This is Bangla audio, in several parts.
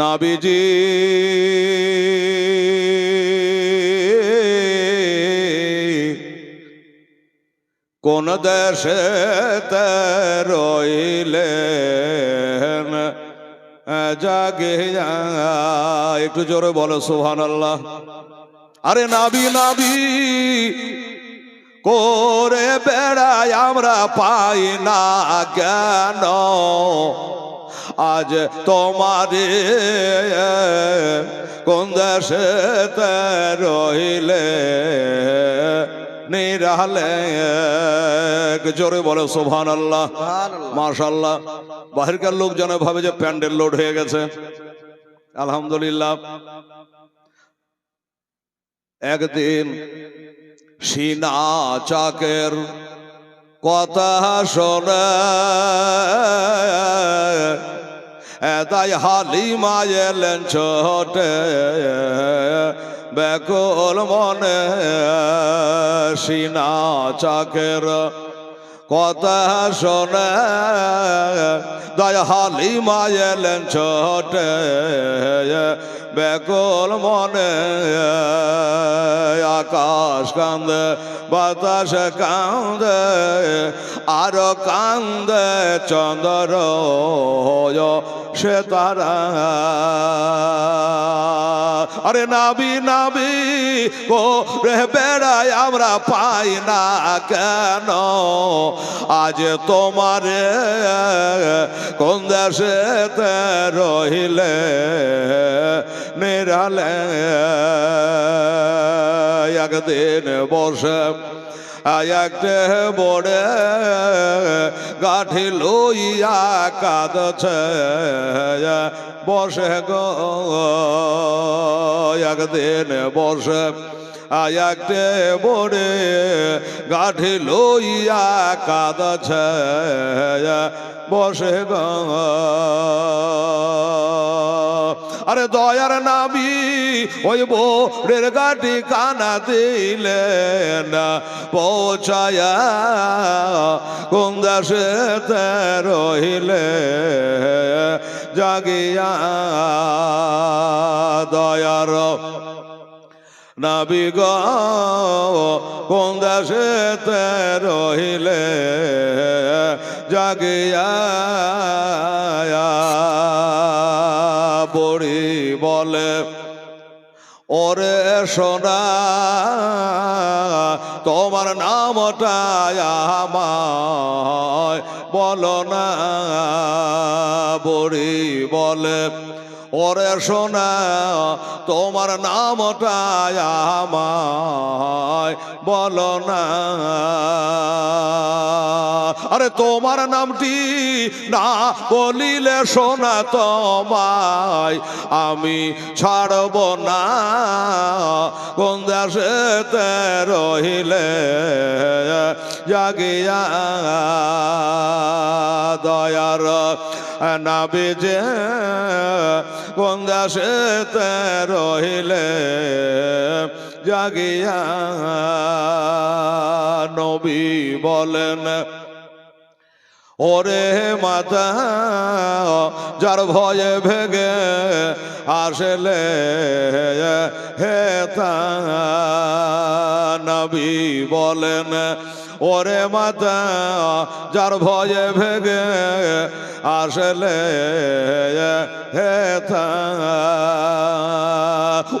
নাবিজি। কোন দেশে রইলেন? জাগে একটু জোরে বলো সুহান আল্লাহ আরে নাবি নাবি, করে বেড়াই আমরা পাই না কেন? আজ তোমারে কোন দেশে রহিলে নিরালে জোরে বলে সোভান আল্লাহ মাশাল্লাহ বাহিরকার লোক যেন ভাবে যে প্যান্ডেল লোড হয়ে গেছে। আলহামদুলিল্লাহ। একদিন সিনা চাকের কথা শোনে। তাই হালিমা এলেন ছোটে বেকল মনে সিনা চাকের কথা শোনে। দয় হালিমা এলেন ছোটে, বেকল মনে। আকাশ কান্দে, বাতাস কান্দে, আরও কান্দে, চন্দ্র সে তারা। আরে নাবি নাবি, গো রে বেড়াই আমরা পাই না কেন? আজ তোমার কোন দেশে রহিলে নিরালে একদিন বসে একটে বড়ে গাঠি লইয়া কাঁদছে। বসে গো, একদিন বসে একটে বড়ে গাঠি লইয়া কাঁদছে। বসে গ আরে দয়ার নাবি ওই বোরের গাটি কানা দিলে না পৌঁছায়া কোন দেশে রহিলে, জাগিয়া দয়ার নাবি কোন রহিলে, জাগিয়া ওরে সোনা তোমার নামটা আমায় বলো না বড়ি বলে। ওরে সোনা তোমার নামটা আমায় বলো না। আরে তোমার নামটি না বলিলে সোনা তোমায়, আমি ছাড়ব না। কোন দেশে রহিলে জাগিয়া দয়ার নাবি যে কোন দেশে রহিলে, জাগিয়া নবী বলেন, ওরে মাতা, যার ভয়ে ভেগে আসলে হে তা, নবী বলেন ওরে মাতা, যার ভয়ে ভেগে আসলে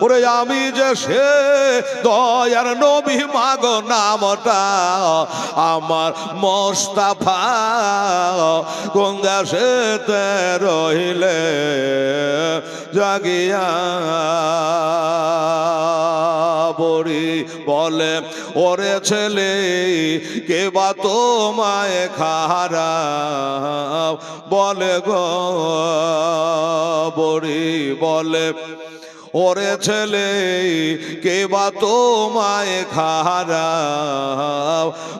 ওরে আমি যে সে দয়ার নবী মাগ নামটা, আমার মোস্তাফা কোন দেশে রহিলে জাগিয়া। বড়ি বলে ওরে ছেলে কে বা তো তোমায় খারা বলে গো বড়ি বলে ওরে ছেলে, কে বা তোমায় খারা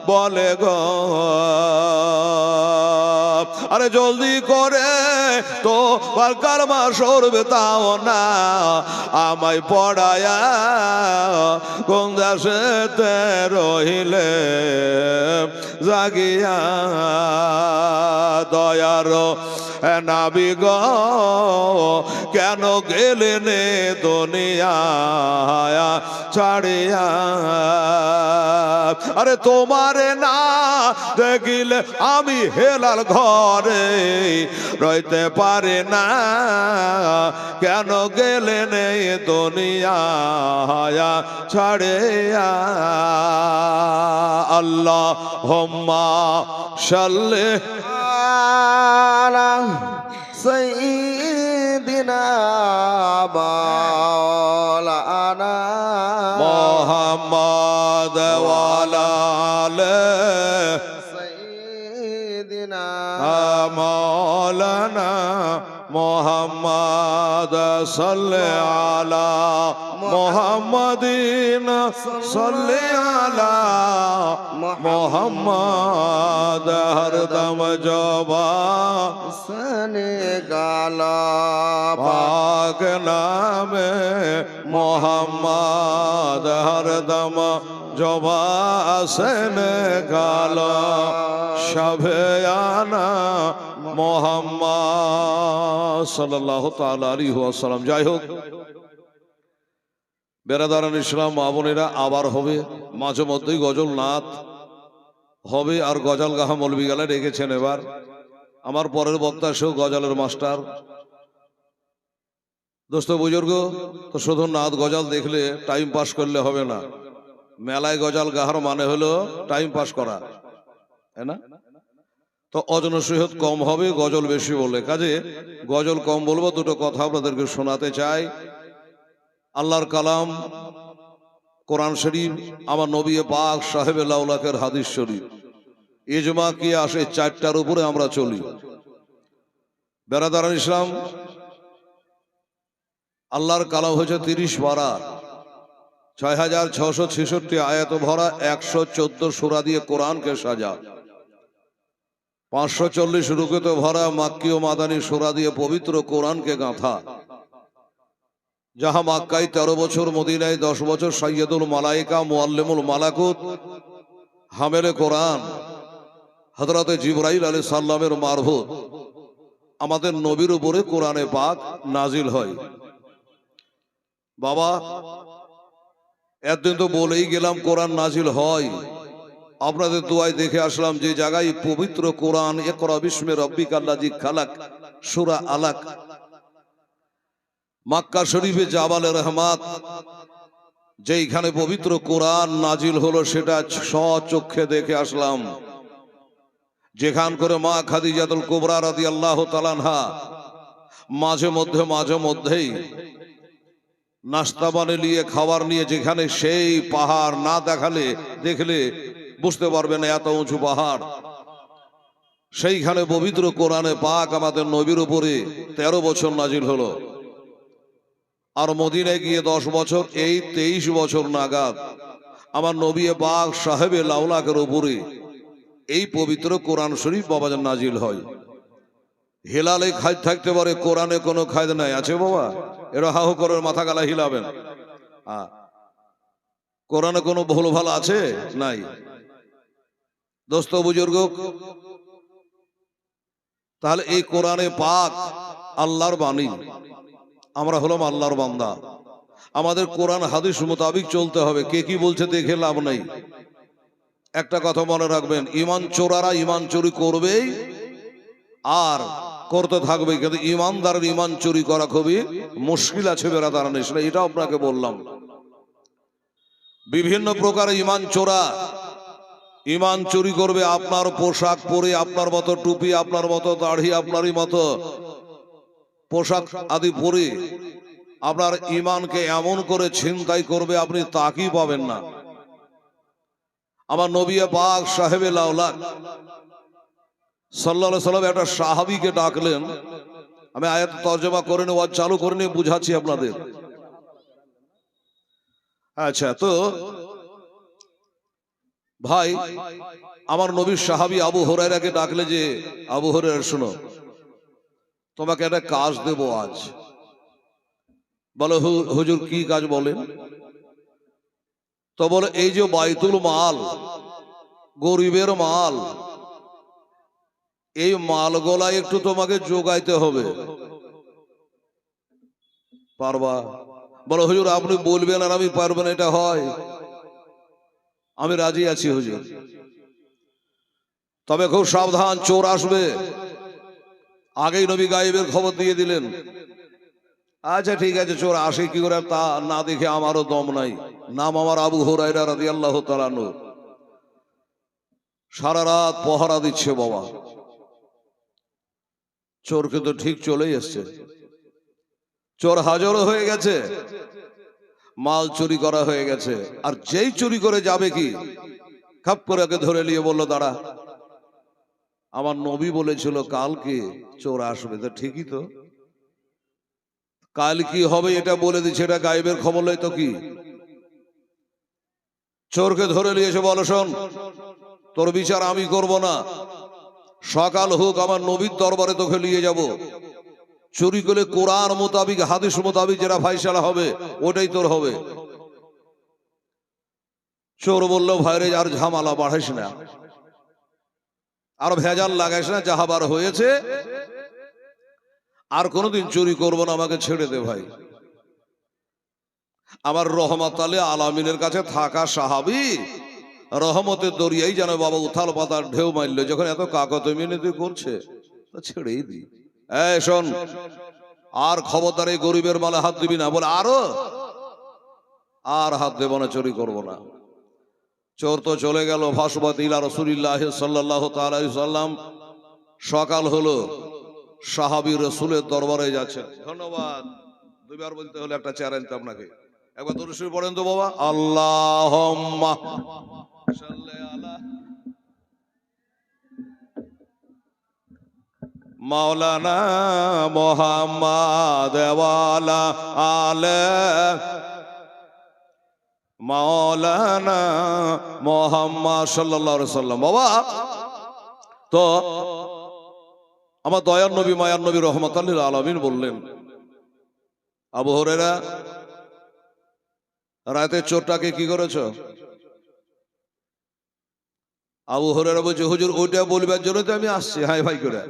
বলে গ? আরে জলদি করে তো কারমা সরবে তাও না, আমায় পড়ায়া কোন দেশে রহিলে জাগিয়া দয়ার নাবি গ, কেন গেলেন দুনিয়া ছাড়িয়া? আরে তোমারে না দেখিলে আমি হেলাল ঘরে রইতে পারে না। কেন গেলে গেলেন দুনিয়া ছাড়ে আল্লাহ হোম্মা সাল্লে সঈদিনা মাওলানা মোহাম্মদ ওয়ালালে সঈদিনা মাওলানা মোহাম্মদ সাল্লে মোহাম্মদিন সল্লে আলা মোহাম্মদ হরদম জবা সনে গালা পাক নামে মোহাম্মদ হরদম জবা সনে গালা শবে আনা মোহাম্মদ সাল্লাল্লাহু তাআলা আলাইহি ওয়াসাল্লাম। যাই হোক বেরাদারান ইসলাম মামুনেরা আবার হবে। মাঝে মধ্যেই গজল নাথ হবে আর গজাল গাহা মলবি গেলে রেখেছেন এবার। আমার পরের বক্তা সেও গজালের মাস্টার। দোস্ত, বুজুর্গ, তো শুধু নাদ গজাল দেখলে টাইম পাস করলে হবে না। মেলায় গজাল গাহার মানে হলো টাইম পাস করা না? তো অজনসিহত কম হবে, গজল বেশি বলে। কাজে গজল কম বলব, দুটো কথা আপনাদেরকে শোনাতে চাই। আল্লাহর কালাম, কোরআন শরীফ, আমার নবী পাক সাহেব লাউলাকের হাদিস শরীফ। এজমা কি আসে চারটার উপরে আমরা চলি। বেড়াদারান ইসলাম, আল্লাহর কালাম হয়েছে তিরিশ বারা ছয় হাজার ছশো ছেষট্টি আয়াত ভরা, একশো চোদ্দ সুরা দিয়ে কোরআনকে সাজা। পাঁচশো চল্লিশ রুকেত ভরা মাক্কি ও মাদানী সুরা দিয়ে পবিত্র কোরআনকে গাঁথা। যাহা মাক্কাই তেরো বছর মদিনায় দশ বছর সৈয়দুল মালাইকা মুআল্লিমুল মালাকুত, হামেলে কোরআন হজরতে জিবরাইল আলী সাল্লামের মারভুত আমাদের নবীর উপরে কোরআনে পাক নাজিল হয়। বাবা এতদিন তো বলেই গেলাম কোরআন নাজিল হয়। আপনাদের দোয়ায় দেখে আসলাম যে জায়গায় পবিত্র কোরআন একরা বিস্মে রব্বিক আল্লাজি খালাক, সুরা আলাক মাক্কা শরীফে জাবালে রহমাত, যেইখানে পবিত্র কোরআন নাজিল হলো, সেটা সচক্ষে দেখে আসলাম। যেখান করে মা খাদিজাতুল কুবরা রাদি আল্লাহ তালানহা মাঝে মধ্যে, মাঝে মধ্যেই নাস্তা বানে নিয়ে খাবার নিয়ে, যেখানে সেই পাহাড় না দেখালে, দেখলে বুঝতে পারবেন এত উঁচু পাহাড়। সেইখানে পবিত্র কোরআনে পাক আমাদের নবীর উপরে তেরো বছর নাজিল হলো। আর মদিনায় গিয়ে দশ বছর, এই তেইশ বছর নাগাদ আমার নবী বাঘ সাহেবে লাউলাকের উপরে এই পবিত্র কোরআন শরীফ বাবাজান নাজিল হয়। হেলালে খাদ থাকতে পারে, কোরআনে কোনো খাদ নাই। আছে বাবা? এরা হাহু করে মাথা গালা হিলাবেন। কোরআনে কোনো ভুল ভালো আছে? নাই। দোস্ত বুজুর্গ, তাহলে এই কোরআনে পাক আল্লাহর বাণী। আমরা হলাম আল্লাহর বান্দা। আমাদের কোরআন, হাদিস মোতাবিক চলতে হবে। কে কি বলছে দেখে লাভ নেই। একটা কথা মনে রাখবেন, ইমান চোরারা ইমান চুরি করবেই, আর করতে থাকবে কিন্তু ইমানদারের ইমান চুরি করা খুবই মুশকিল আছে বেড়াদার সেটা এটা আপনাকে বললাম। বিভিন্ন প্রকার ইমান চোরা, ইমান চুরি করবে আপনার পোশাক পরে, আপনার মতো টুপি, আপনার মতো দাড়ি, আপনারই মতো পোশাক আদি পরে আপনার ইমানকে এমন করে ছিনতাই করবে, আপনি তাকিই পাবেন না? আমার নবী পাক সাহেবে সাল্লাহ সাল্লাম একটা সাহাবিকে ডাকলেন। আমি আয়াত তর্জমা করে ওয়াজ চালু করে নিয়ে বুঝাচ্ছি আপনাদের। আচ্ছা তো ভাই, আমার নবীর সাহাবি আবু হরাইরাকে ডাকলে যে, আবু হরাইরা শোনো তোমাকে একটা কাজ দেব আজ। বলো হুজুর কি কাজ বলেন? তো বলে, এই যে বাইতুল মাল, গরিবের মাল, এই মালগোলা একটু তোমাকে যোগাইতে হবে। পারবা? বলো, হুজুর, আপনি বলবেন আর আমি পারবেন এটা হয়। আমি রাজি আছি, হুজুর। তবে খুব সাবধান, চোর আসবে। আগেই নবী গায়েবের খবর দিয়ে দিলেন। আচ্ছা ঠিক আছে, চোর আসে কি করে? তা না দেখে আমারও দম নাই। নাম আমার আবু হরাইরা রাদি আল্লাহ তালানু সারা রাত পহরা দিচ্ছে বাবা। চোর কিন্তু ঠিক চলেই এসছে। চোর হাজারও হয়ে গেছে। মাল চুরি করা হয়ে গেছে। আর যেই চুরি করে যাবে কি? খাপ করে ধরে নিয়ে বলল, দাঁড়া আমার নবী বলেছিল, কালকে চোর আসবে। তো ঠিকই তো। কাল কি হবে এটা বলে দিচ্ছে, এটা গায়েবের খবর লয় তো কি? চোরকে ধরে নিয়ে এসে বলো, শোন, তোর বিচার আমি করব না। সকাল হোক আমার নবীর দরবারে তোকে নিয়ে যাব। চুরি করে কোরআন মোতাবিক, হাদিস মোতাবিক যেটা ফাইসালা হবে, ওটাই তোর হবে। চোর বলল, ভাইরে, আর ঝামালা বাড়াইস না। আর ভেজাল লাগাইস না যাহাবার হয়েছে। আর কোনোদিন চুরি করব না, আমাকে ছেড়ে দে ভাই। আমার রহমত আলী আলামিনের কাছে থাকা সাহাবি রহমতের দরিয়াই যেন বাবা উথাল পাতার ঢেউ মারলো, যখন এত কাকত মিনতি করছে ছেড়েই দি। এই শোন, আর খবরদার এই গরিবের মালে হাত দিবি না, বলে আরও, আর হাত দেব না, চুরি করব না। চোর তো চলে গেল, ভাসবত ইলা রসুলিল্লাহ সাল্লাহ সাল্লাম। সকাল হলো, সাহাবি রসুলের দরবারে যাচ্ছেন। ধন্যবাদ। দুইবার বলতে হলে একটা চেয়ার আনতে আপনাকে। একবার দরুশ্বরী পড়েন তো বাবা। আল্লাহ মাওলানা মোহাম্মদ আলে মাওলানা মোহাম্মদ সাল্লাল্লাহু আলাইহি সাল্লাম বাবা, তো আমার দয়ার নবী, মায়ার নবী রহমত আলমিন বললেন, আবু হরেরা রাতের চোরটাকে কি করেছ? আবু হরেরা বলছে, হুজুর, ওইটা বলবার জন্য তো আমি আসছি। হাই ভাই করে।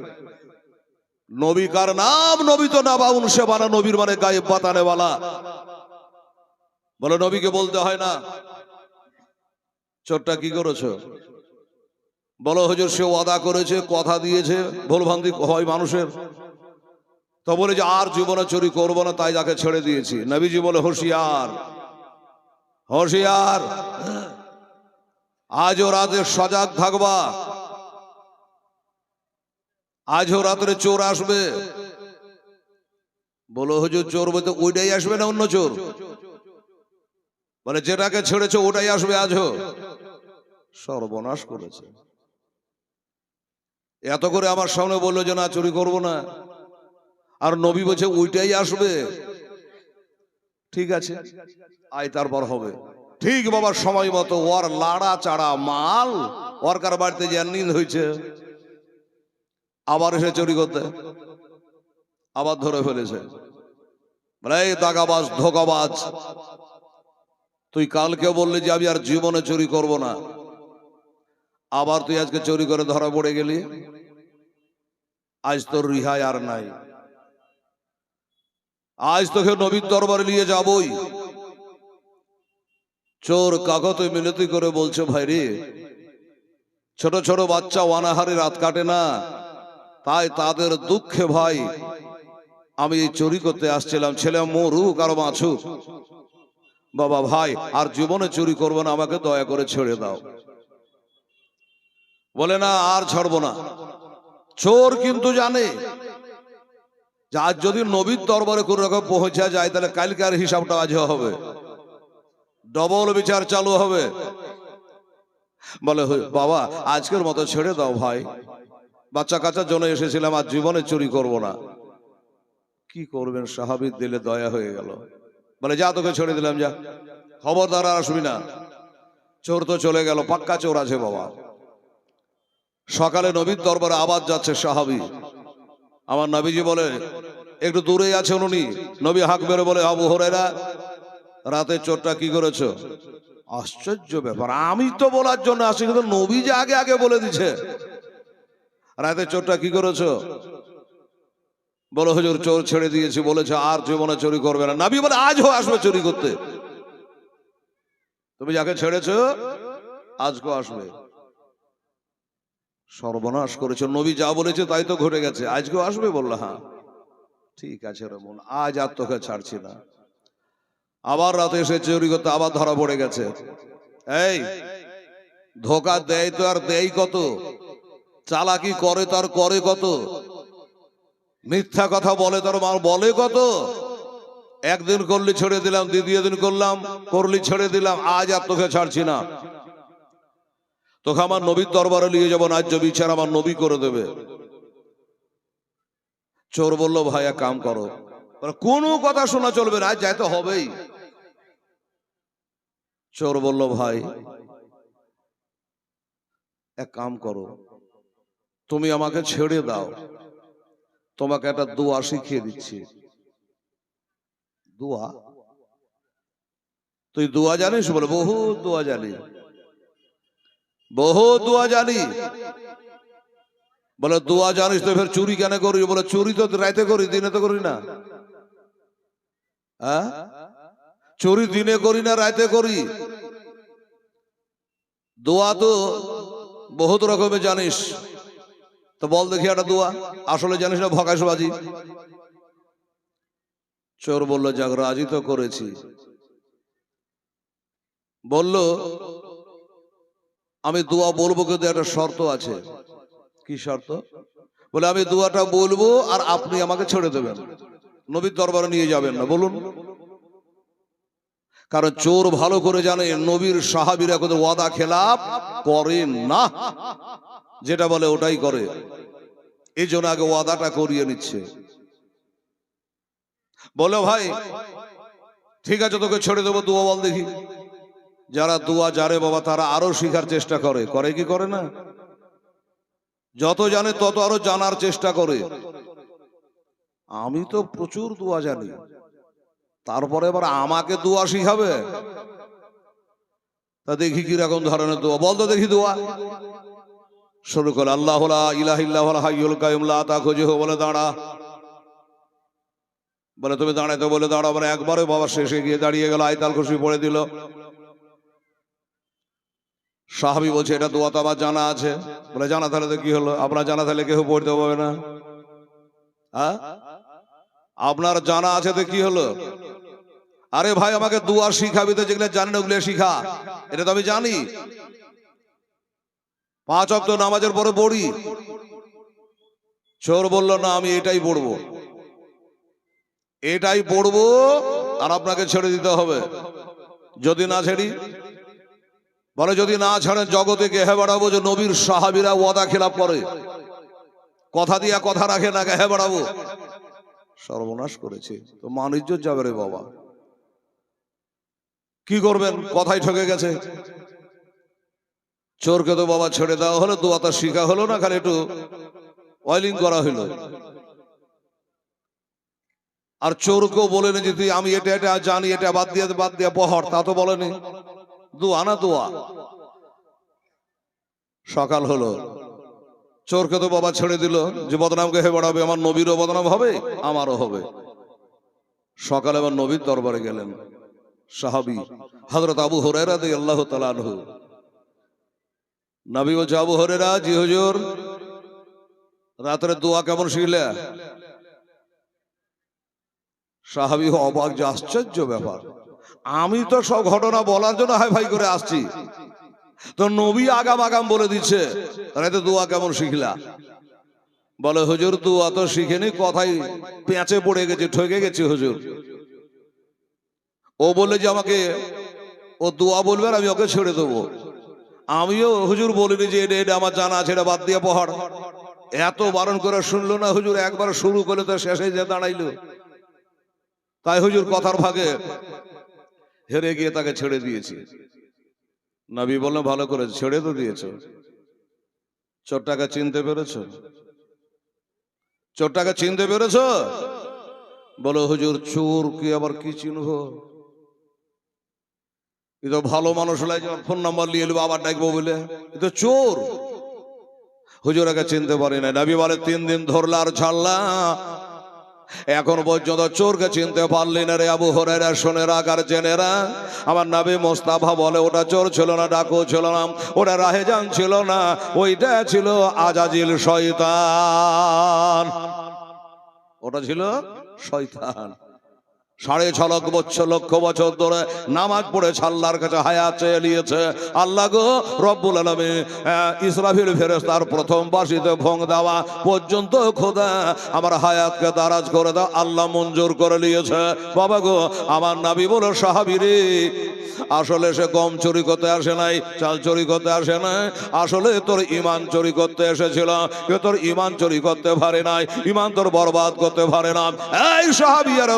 নবী কার নাম? নবী তো না বাউন সে বানা নবীর মানে গায়ে বাতানে বালা, নবীকে বলতে হয় না। চোরটা কি করেছ? বলো, হুজুর, সে ওয়াদা করেছে, কথা দিয়েছে, ভুলভ্রান্তি হয় মানুষের। তো বলে যে, আর জীবনে চুরি করব না, তাই যাকে ছেড়ে দিয়েছি। নবীজি বলে, হুঁশিয়ার হুঁশিয়ার। আজও রাতে সজাগ থাকবা। আজও রাত্রে চোর আসবে। বলো, হুজুর, চোর বলতে ওইটাই আসবে না অন্য চোর? বলে যেটাকে ছেড়েছে ওটাই আসবে আজও সর্বনাশ করেছে। এত করে আমার সামনে বলল যে, না, চুরি করব না। আর নবী বলছে, ওইটাই আসবে। ঠিক আছে, আয় তারপর হবে। ঠিক বাবার সময় মতো ওর লাড়া চাড়া মাল ওর কার বাড়িতে যে নিল হয়েছে, আবার এসে চুরি করতে, আবার ধরে ফেলেছে। এই দাগাবাজ, ধোকাবাজ তুই কালকে বললি যে আমি আর জীবনে চুরি করব না। আবার তুই আজকে চুরি করে ধরা পড়ে গেলি। আজ তোর রিহাই আর নাই। আজ তোকে নবীর দরবারে নিয়ে যাবই। চোর কাগতে মিনতি করে বলছে, ভাই রে, ছোট ছোট বাচ্চা ওয়ানাহারে রাত কাটে না। তাই তাদের দুঃখে ভাই, আমি চুরি করতে আসছিলাম। ছেলে মরুক আর মাছুক বাবা ভাই, আর জীবনে চুরি করব না, আমাকে দয়া করে ছেড়ে দাও। বলে না, আর ছাড়বো না। চোর কিন্তু জানে। আজ যদি নবীর দরবারে কোনো রকম পৌঁছা যায়, তাহলে কালকার হিসাবটা আজ হবে। ডবল বিচার চালু হবে। বলে বাবা, আজকের মতো ছেড়ে দাও ভাই। বাচ্চা কাচ্চার জন্য এসেছিলাম, আর জীবনে চুরি করব না। কি করবেন সাহাবিদ দিলে দয়া হয়ে গেল। বলে, যা তোকে ছেড়ে দিলাম, যা। খবরদার আর আসবি না। চোর তো চলে গেল, পাক্কা চোর আছে বাবা। সকালে নবীর দরবারে আওয়াজ যাচ্ছে, সাহাবি, আমার নবীজি বলে, একটু দূরে আছে উনি। নবী হাক বেরো বলে, আবু হরেরা রাতে চোরটা কি করেছ? আশ্চর্য ব্যাপার, আমি তো বলার জন্য আসি কিন্তু নবী যে আগে আগে বলে দিছে। রাতে চোরটা কি করেছ? বলো, হুজুর, চোর ছেড়ে দিয়েছি, বলেছে, আর জীবনে চুরি করবে না। নাবি বলে, আজও আসবে চুরি করতে। তুমি যাকে ছেড়েছো, আজকে আসবে। সর্বনাশ করেছ। নবী যা বলেছে, তাই তো ঘটে গেছে। আজকে আসবে বলল হ্যাঁ। ঠিক আছে রে মন, আজ আর তোকে ছাড়ছি না। আবার রাতে এসে চুরি করতে আবার ধরা পড়ে গেছে। এই, ধোকা দেয় তো আর দেয় কত? চালাকি করে তার করে কত? মিথ্যা কথা বলে তার মা, বলে কত? একদিন করলি ছেড়ে দিলাম, দ্বিতীয় দিন করলাম, করলি ছেড়ে দিলাম, আজ আর তোকে ছাড়ছি না। তোকে আমার নবীর দরবারে নিয়ে যাব, ন্যায্য বিচার আমার নবী করে দেবে। চোর বলল, ভাই, এক কাম করো। কোনো কথা শোনা চলবে না, আজ যাইতে হবেই। চোর বলল, ভাই, এক কাম করো, তুমি আমাকে ছেড়ে দাও। তোমাকে একটা দোয়া শিখিয়ে দিচ্ছি। দোয়া? তুই দোয়া জানিস? বলে, বহু দোয়া জানি। বহু দোয়া জানি। বলে, দোয়া জানিস তো, ফের চুরি কেন করি বলে, চুরি তো রাইতে করি, দিনে তো করি না। হ্যাঁ চুরি দিনে করি না, রাইতে করি। দোয়া তো বহুত রকমের, জানিস। তো বল দেখি একটা দোয়া। আসলে জানিস না ভকাশবাজি চোর বলল, যাক, রাজি তো করেছি। বলল, আমি দোয়া বলব, কিন্তু একটা শর্ত আছে। কি শর্ত? বলে, আমি দোয়াটা বলব আর আপনি আমাকে ছেড়ে দেবেন। নবীর দরবারে নিয়ে যাবেন না। বলুন। কারণ চোর ভালো করে জানে, নবীর সাহাবিরা কোনো ওয়াদা খেলাপ করেন না। যেটা বলে ওটাই করে। এই জন্য আগে ওয়াদাটা করিয়ে নিচ্ছে। বলো ভাই, ঠিক আছে, তোকে ছেড়ে দেবো, দুয়া বল দেখি। যারা দুয়া জানে বাবা, তারা আরও শিখার চেষ্টা করে। করে কি করে না? যত জানে তত আরও জানার চেষ্টা করে। আমি তো প্রচুর দুয়া জানি। তারপরে এবার আমাকে দোয়া শিখাবে? তা দেখি কীরকম ধরনের দোয়া। বল তো দেখি দোয়া। শুরু করে, আল্লাহ বলে দাঁড়া। বলে, তুমি দাঁড়াইতে বলে দাঁড়া বলে একবারে বাবা শেষে গিয়ে দাঁড়িয়ে গেল, আয়তাল খুশি পড়ে দিল। সাহাবি বলছে, এটা দোয়া তো আমার জানা আছে। বলে, জানা তাহলে তো কি হলো? আপনার জানা তাহলে কেউ পড়তে পারবে না? হ্যাঁ? আপনার জানা আছে তো কি হলো? আরে ভাই, আমাকে দুয়া শিখাবি তো যেগুলো জানেন, ওগুলো শিখা। এটা তো আমি জানি। পাঁচ অক্ট নামাজের পরে পড়ি। চোর বলল, না, আমি এটাই পড়ব। এটাই পড়ব আর আপনাকে ছেড়ে দিতে হবে। যদি না ছেড়ি? বলে, যদি না ছাড়েন, জগতে গেহে বেড়াবো যে নবীর সাহাবিরা ওয়াদা খেলাপ করে? কথা দিয়া কথা রাখে না গেহে বেড়াবো? সর্বনাশ করেছে। তো মানুষ যাবে রে বাবা। কি করবেন? কথাই ঠকে গেছে। চোরকে তো বাবা ছেড়ে দেওয়া হলো দোয়াতা শিখা হলো না, খালি একটু অয়েলিং করা হলো আর চোরকেও বলেনি যে, তুই আমি এটা এটা জানি, এটা বাদ দিয়ে বাদ দিয়ে পহর তা তো বলেনি। দোয়া না দোয়া? সকাল হলো। চোরকে তো বাবা ছেড়ে দিল, যে বদনামকে হে বাড়াবে, আমার নবীরও বদনাম হবে, আমারও হবে। সকালে আবার নবীর দরবারে গেলেন। সাহাবি হজরত আবু হরেরা দিয়ে আল্লাহ তালানহু নবী বলছে আবু হরেরা জি হুজুর। রাত্রে দোয়া কেমন শিখলে? সাহাবি অবাক যে আশ্চর্য ব্যাপার। আমি তো সব ঘটনা বলার জন্য হাই ভাই করে আসছি। তো নবী আগাম আগাম বলে দিচ্ছে, তাহলে তো দোয়া কেমন শিখলা? বলে, হুজুর, দোয়া তো শিখেনি, কথাই পেঁচে পড়ে গেছে, ঠকে গেছে, হুজুর। ও বলে যে আমাকে, ও দোয়া বলবে আর আমি ওকে ছেড়ে দেবো। আমিও হুজুর বলিনি যে এটা এটা আমার জানা আছে, এটা বাদ দিয়ে পহাড়। এত বারণ করে শুনলো না হুজুর, একবার শুরু করে তো শেষে যে দাঁড়াইলো। তাই হুজুর কথার ভাগে হেরে গিয়ে তাকে ছেড়ে দিয়েছি। নবী বললেন, ভালো করে ছেড়ে তো দিয়েছ। চোরটাকে চিনতে পেরেছ? চোরটাকে চিনতে পেরেছ? বলো, হুজুর চোর কি আবার কি চিনব? তো ভালো মানুষ হলে ফোন নাম্বার নিয়ে এলো আবার ডাকবো বলে। তো চোর। হুজুরাকে চিনতে পারি না নবী বলে, তিন দিন ধরলা আর ছাড়লা। এখন পর্যন্ত চোরকে চিনতে পারলি না রে আবু হরেরা শোনে রাখার জেনেরা আমার নাবি মোস্তাফা বলে, ওটা চোর ছিল না, ডাকু ছিল না, ওটা রাহেজান ছিল না, ওইটা ছিল আজাজিল শয়তান। ওটা ছিল শয়তান। সাড়ে ছ লক্ষ বছর লক্ষ বছর ধরে নামাজ পড়েছে আল্লাহর কাছে হায়াত চেয়ে নিয়েছে। আল্লাহ গো, রব্বুল আলমী ইসরাফিল ফেরেস্তার প্রথম বাসিতে ভোং দেওয়া পর্যন্ত খোদা, আমার হায়াতকে দারাজ করে দাও, আল্লাহ মঞ্জুর করে নিয়েছে। বাবা গো, আমার নাবি বলো সাহাবিরে আসলে সে গম চুরি করতে আসে নাই, চাল চুরি করতে আসে নাই, আসলে তোর ইমান চুরি করতে এসেছিল কেউ তোর ইমান চুরি করতে পারে নাই ইমান তোর বরবাদ করতে পারে না। এই সাহাবিয়ার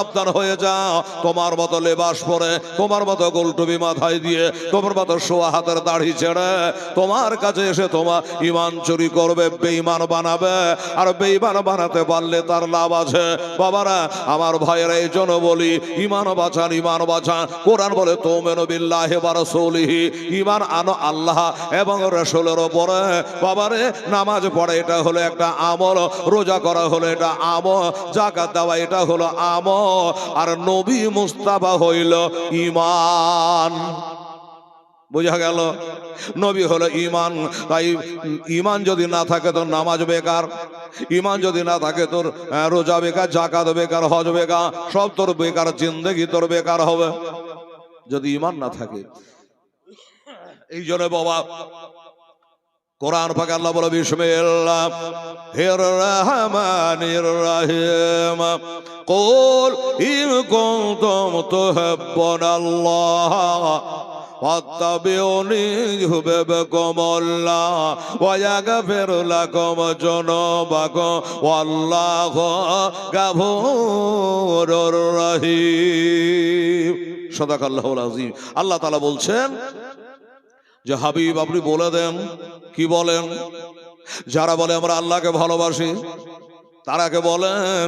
সাবধান হয়ে যাও তোমার মতো লেবাস পরে, তোমার মতো গোলটুবি মাথায় দিয়ে, তোমার মতো শোয়া হাতের দাড়ি ছেড়ে, তোমার কাছে এসে তোমার ইমান চুরি করবে বেইমান বানাবে। আর বেইমান বানাতে পারলে তার লাভ আছে। বাবারা, আমার ভাইয়েরা, এই জন্য বলি, ইমান বাঁচান ইমান বাঁচান। কোরআন বলে, তোমেন বিল্লাহে বারসৌলিহি ইমান আনো আল্লাহ এবং রসুলের ওপরে বাবারে, নামাজ পড়ে, এটা হলো একটা আমল। রোজা করা হলো এটা আমল। জাকাত দেওয়া, এটা হলো আমল। আর নবী মুস্তাফা হইল ইমান বোঝা গেল? নবী হলো ইমান তাই ইমান যদি না থাকে তোর নামাজ বেকার ইমান যদি না থাকে তোর রোজা বেকার জাকাত বেকার, হজ বেকার, সব তোর বেকার, জিন্দগি তোর বেকার হবে। যদি ইমান না থাকে, এই জন্য বাবা কোরআন পাক আল্লাহ বলে বিসমিল্লাহ হির রহমানির রহিম قل إن كنتم تحبون الله فاتبعوني يحببكم الله ويغفر لكم ذنوبكم والله غفور رحيم صدق الله العظيم আল্লাহ তাআলা বলছেন যে হাবিব আপনি বলে দেন। কি বলেন? যারা বলে আমরা আল্লাহকে ভালোবাসি তারাকে বলেন?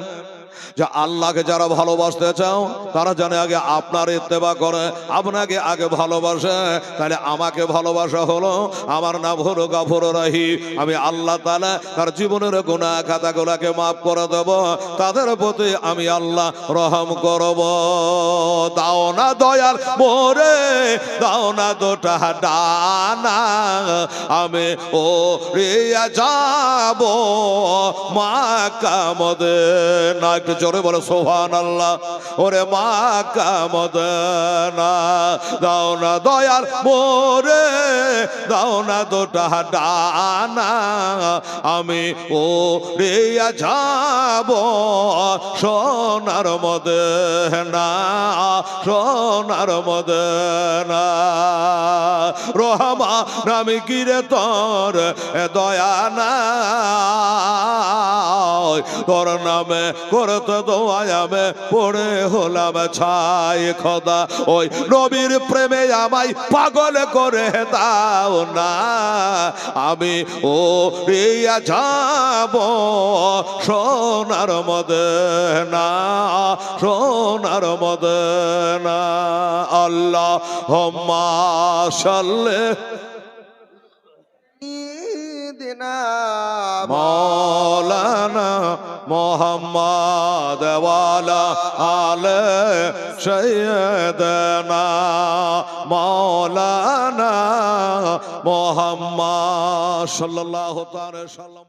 যে আল্লাহকে যারা ভালোবাসতে চাও, তারা জানে আগে আপনার ইত্তেবা করে, আপনাকে আগে ভালোবাসে। তাহলে আমাকে ভালোবাসা হলো আমার নাম হলো গাফর রাহি আমি আল্লাহ তালা তার জীবনের গুণা খাতাগুলাকে মাফ করে দেব। তাদের প্রতি আমি আল্লাহ রহম করব। দাও না দয়াল মোরে, দাও না দুটা ডানা। আমি ও রিয়া যাব মা কামদে না একটু জোরে বলো সোহান আল্লাহ ওরে মা কামদে না, দাও না দয়াল মোরে, দাও না দুটা ডানা। আমি ও রিয়া যাব সোনার মদে না সোনার মদে না রহমা নামি কিরে তোর দয়া না। তোর নামে করতে দোয়ামে পড়ে হলাম ছাই খোদা। ওই নবীর প্রেমে আমায় পাগল করে দাও না। আমি ও রিয়া যাব সোনার মদে না সোনার মদে না আল্লাহ হম্মা সাল্লে মৌলানা মোহাম্মদ ওয়ালা আলে সৈয়দনা মৌলানা মোহাম্মদ সাল্লাল্লাহু তাআলা